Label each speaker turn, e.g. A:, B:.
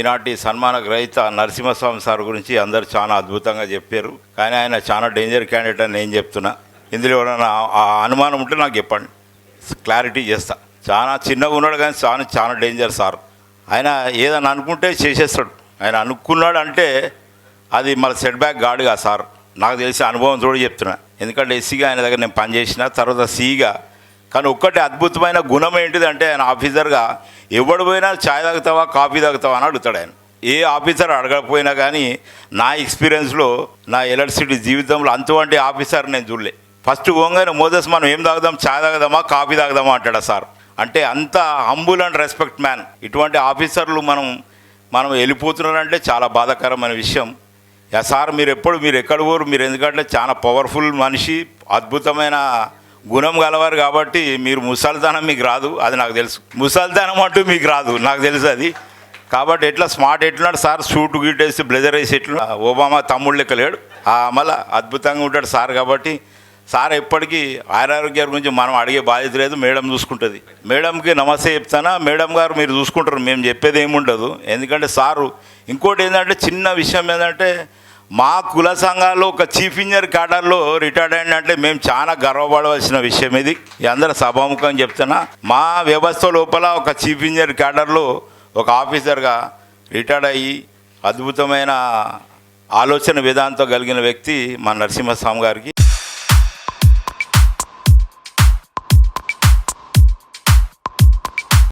A: ఈనాటి సన్మాన గ్రహీత నరసింహస్వామి సార్ గురించి అందరు చాలా అద్భుతంగా చెప్పారు. కానీ ఆయన చాలా డేంజర్ క్యాండిడేట్ అని నేను చెప్తున్నా. ఇందులో ఎవరైనా ఆ అనుమానం ఉంటే నాకు చెప్పండి. క్లారిటీ చేస్తా. చాలా చిన్నగా ఉన్నాడు కానీ చాలా చాలా డేంజర్ సార్. ఆయన ఏదైనా అనుకుంటే చేసేస్తాడు. ఆయన అనుకున్నాడు అంటే అది మన సెట్ బ్యాక్ గాడుగా సార్. నాకు తెలిసి అనుభవం చూడ చెప్తున్నా. ఎందుకంటే ఎస్సీగా ఆయన దగ్గర నేను పనిచేసిన తర్వాత సీగా కానీ ఒక్కటి అద్భుతమైన గుణం ఏంటిది అంటే ఆయన ఆఫీసర్గా ఎవడు పోయినా ఛాయ్ తాగుతావా కాఫీ తాగుతావా? అని అడుగుతాడు ఆయన. ఏ ఆఫీసర్ అడగకపోయినా కానీ నా ఎక్స్పీరియన్స్లో నా ఎలక్ట్రిసిటీ జీవితంలో అంతవంటి ఆఫీసర్ నేను చూడలే. ఫస్ట్ పోగానే మోదస్ మనం ఏం తాగుదాం? ఛాయ్ తాగుదామా కాఫీ తాగుదామా? అంటాడా సార్. అంటే అంత హంబుల్ అండ్ రెస్పెక్ట్ మ్యాన్. ఇటువంటి ఆఫీసర్లు మనం మనం వెళ్ళిపోతున్నారంటే చాలా బాధాకరమైన విషయం. యా సార్ మీరు ఎప్పుడు మీరు ఎక్కడ పోరు? మీరు ఎందుకంటే చాలా పవర్ఫుల్ మనిషి అద్భుతమైన గుణం గలవారు కాబట్టి మీరు ముసల్దానం మీకు రాదు అది నాకు తెలుసు. ముసల్దానం అంటూ మీకు రాదు నాకు తెలుసు అది. కాబట్టి ఎట్లా స్మార్ట్ ఎట్లున్నాడు సార్ సూట్ గిట్టేసి బ్లెజర్ వేసి ఎట్లా ఓబామా తమ్ముడు లెక్క లేడు ఆ మళ్ళా అద్భుతంగా ఉంటాడు సార్ కాబట్టి సార్ ఎప్పటికీ ఆరోగ్యం గురించి మనం అడిగే బాధ్యత లేదు మేడం చూసుకుంటుంది. మేడంకి నమస్తే చెప్తానా మేడం గారు మీరు చూసుకుంటారు మేము చెప్పేది ఏముండదు. ఎందుకంటే సారు ఇంకోటి ఏంటంటే చిన్న విషయం ఏంటంటే మా కుల సంఘాల్లో ఒక చీఫ్ ఇంజనీర్ క్యాడర్లో రిటైర్డ్ అయిందంటే మేము చాలా గర్వపడవలసిన విషయం ఇది. ఈ అందరూ సభాముఖం చెప్తున్నా మా వ్యవస్థ లోపల ఒక చీఫ్ ఇంజనీర్ క్యాడర్లో ఒక ఆఫీసర్గా రిటైర్డ్ అయ్యి అద్భుతమైన ఆలోచన విధానంతో కలిగిన వ్యక్తి మా నరసింహస్వామి గారికి.